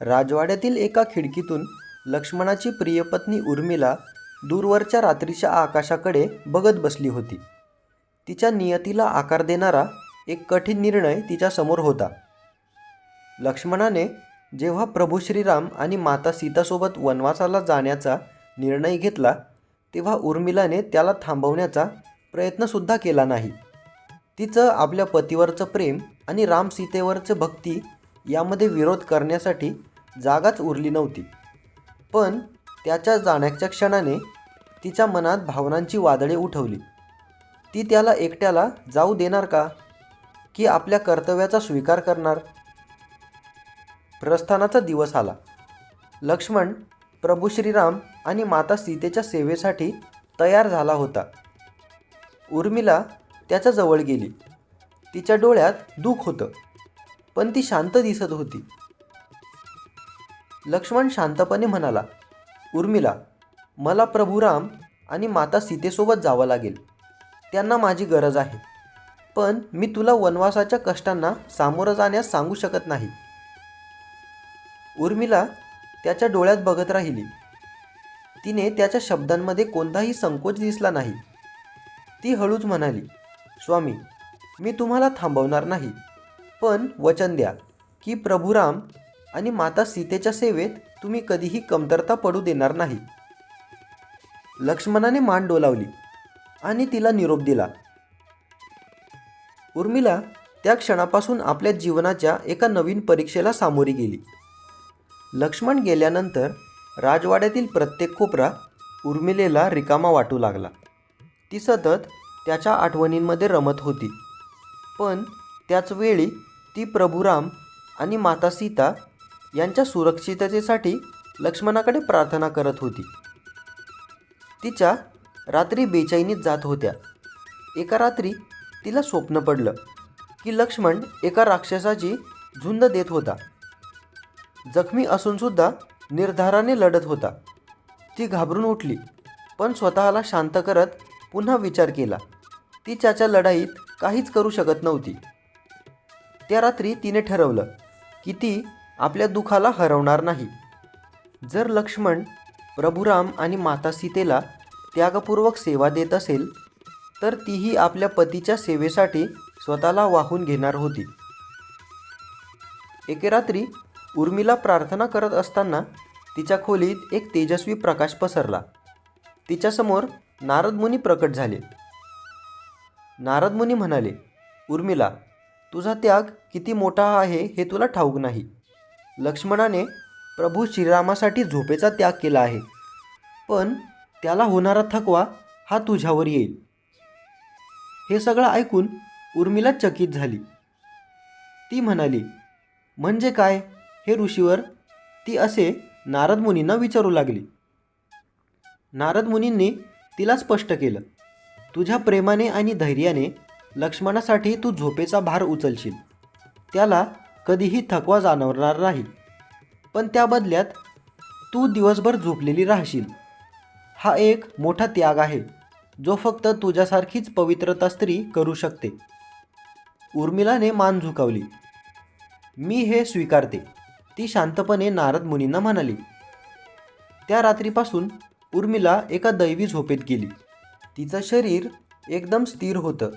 राजवाड्यातील एका खिडकीतून लक्ष्मणाची प्रियपत्नी उर्मिला दूरवरच्या रात्रीच्या आकाशाकडे बघत बसली होती. तिच्या नियतीला आकार देणारा एक कठीण निर्णय तिच्यासमोर होता. लक्ष्मणाने जेव्हा प्रभू श्रीराम आणि माता सीतासोबत वनवासाला जाण्याचा निर्णय घेतला तेव्हा उर्मिलाने त्याला थांबवण्याचा प्रयत्नसुद्धा केला नाही. तिचं आपल्या पतीवरचं प्रेम आणि राम सीतेवरचं भक्ती यामध्ये विरोध करण्यासाठी जागाच उरली नव्हती. पण त्याच्या जाण्याच्या क्षणाने तिच्या मनात भावनांची वादळे उठवली. ती त्याला एकट्याला जाऊ देणार का? की आपल्या कर्तव्याचा स्वीकार करणार? प्रस्थानाचा दिवस आला. लक्ष्मण प्रभू श्रीराम आणि माता सीतेच्या सेवेसाठी तयार झाला होता. उर्मिला त्याच्याजवळ गेली. तिच्या डोळ्यात दुःख होतं. पण ती शांत दिसत होती. लक्ष्मण शांतपणे म्हणाला उर्मिला मला प्रभुराम आणि माता सीतेसोबत जावं लागेल. त्यांना माझी गरज आहे. पण मी तुला वनवासाच्या कष्टांना सामोरं जाण्यास सांगू शकत नाही. उर्मिला त्याच्या डोळ्यात बघत राहिली. तिने त्याच्या शब्दांमध्ये कोणताही संकोच दिसला नाही. ती हळूच म्हणाली स्वामी मी तुम्हाला थांबवणार नाही. पण वचन द्या की प्रभुराम आणि माता सीतेच्या सेवेत तुम्ही कधीही कमतरता पडू देणार नाही. लक्ष्मणाने मान डोलावली आणि तिला निरोप दिला. उर्मिला त्या क्षणापासून आपल्या जीवनाच्या एका नवीन परीक्षेला सामोरी गेली. लक्ष्मण गेल्यानंतर राजवाड्यातील प्रत्येक कोपरा उर्मिलेला रिकामा वाटू लागला. ती सतत त्याच्या आठवणींमध्ये रमत होती. पण त्याच वेळी ती प्रभुराम आणि माता सीता यांच्या सुरक्षिततेसाठी लक्ष्मणाकडे प्रार्थना करत होती. तिच्या रात्री बेचैनीत जात होत्या. एका रात्री तिला स्वप्न पडलं की लक्ष्मण एका राक्षसाची झुंड देत होता. जखमी असूनसुद्धा निर्धाराने लढत होता. ती घाबरून उठली पण स्वतःला शांत करत पुन्हा विचार केला. ती त्याच्या लढाईत काहीच करू शकत नव्हती. त्या रात्री तिने ठरवलं की ती आपल्या दुखाला हरवणार नाही. जर लक्ष्मण प्रभुराम आणि माता सीतेला त्यागपूर्वक सेवा देत असेल तर तीही आपल्या पतीच्या सेवेसाठी स्वतःला वाहून घेणार होती. एके रात्री उर्मिला प्रार्थना करत असताना तिच्या खोलीत एक तेजस्वी प्रकाश पसरला. तिच्यासमोर नारदमुनी प्रकट झाले. नारदमुनी म्हणाले उर्मिला तुझा त्याग किती मोठा आहे हे तुला ठाऊक नाही. लक्ष्मणाने प्रभू श्रीरामासाठी झोपेचा त्याग केला आहे. पण त्याला होणारा थकवा हा तुझ्यावर येईल. हे सगळं ऐकून उर्मिला चकित झाली. ती म्हणाली म्हणजे काय? हे ऋषीवर ती असे नारद मुनींना विचारू लागली. नारद मुनींनी तिला स्पष्ट केलं. तुझ्या प्रेमाने आणि धैर्याने लक्ष्मणासाठी तू झोपेचा भार उचलशील. त्याला कधीही थकवा जाणवणार नाही. पण त्या बदल्यात तू दिवसभर झोपलेली राहशील. हा एक मोठा त्याग आहे जो फक्त तुझ्यासारखीच पवित्रता स्त्री करू शकते. उर्मिलाने मान झुकावली. मी हे स्वीकारते ती शांतपणे नारद मुनींना म्हणाली. त्या रात्रीपासून उर्मिला एका दैवी झोपेत गेली. तिचं शरीर एकदम स्थिर होतं.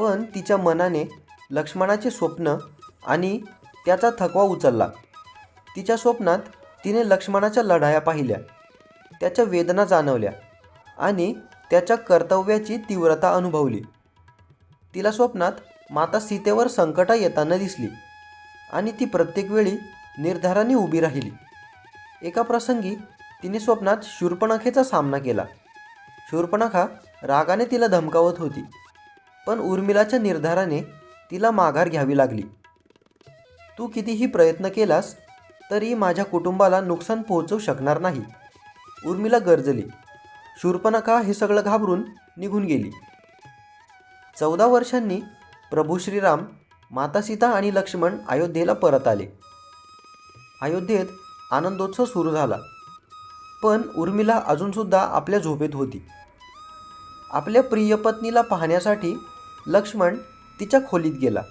पण तिच्या मनाने लक्ष्मणाचे स्वप्न आणि त्याचा थकवा उचलला. तिच्या स्वप्नात तिने लक्ष्मणाच्या लढाया पाहिल्या त्याच्या वेदना जाणवल्या आणि त्याच्या कर्तव्याची तीव्रता अनुभवली. तिला स्वप्नात माता सीतेवर संकटा येताना दिसली आणि ती प्रत्येक वेळी निर्धाराने उभी राहिली. एका प्रसंगी तिने स्वप्नात शूर्पणखेचा सामना केला. शूर्पणखा रागाने तिला धमकावत होती. पण उर्मिलाच्या निर्धाराने तिला माघार घ्यावी लागली. तू कितीही प्रयत्न केलास तरी माझ्या कुटुंबाला नुकसान पोहोचवू शकणार नाही. उर्मिला गरजली. शूर्पणखा हे सगळं घाबरून निघून गेली? चौदा वर्षांनी प्रभू श्रीराम माता सीता आणि लक्ष्मण अयोध्येला परत आले. अयोध्येत आनंदोत्सव सुरू झाला. पण उर्मिला अजूनसुद्धा आपल्या झोपेत होती. आपल्या प्रियपत्नीला पाहण्यासाठी लक्ष्मण तिच्या खोलीत गेला.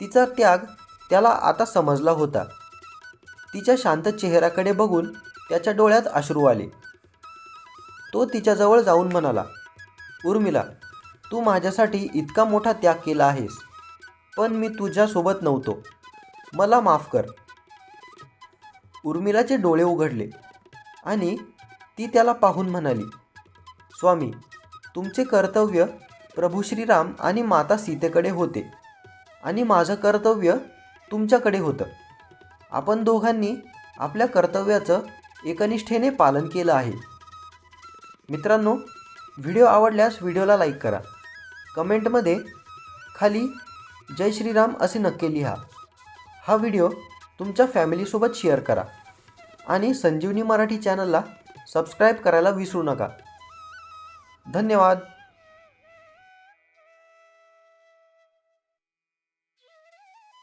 तिचा त्याग त्याला आता समजला होता. तिच्या शांत चेहऱ्याकडे बघून त्याच्या डोळ्यात अश्रू आले. तो तिच्याजवळ जाऊन म्हणाला उर्मिला तू माझ्यासाठी इतका मोठा त्याग केला आहेस पण मी तुझ्यासोबत नव्हतो. मला माफ कर. उर्मिलाचे डोळे उघडले आणि ती त्याला पाहून म्हणाली स्वामी तुमचे कर्तव्य प्रभू श्रीराम आणि माता सीतेकडे होते आणि माझं कर्तव्य तुमच्याकडे होतं. आपण दोघांनी आपल्या कर्तव्याचं एकनिष्ठेने पालन केलं आहे. मित्रांनो व्हिडिओ आवडल्यास व्हिडिओला लाईक करा. कमेंटमध्ये खाली जय श्रीराम असे नक्की लिहा. हा व्हिडिओ तुमच्या फॅमिलीसोबत शेअर करा आणि संजीवनी मराठी चॅनलला सबस्क्राईब करायला विसरू नका. धन्यवाद.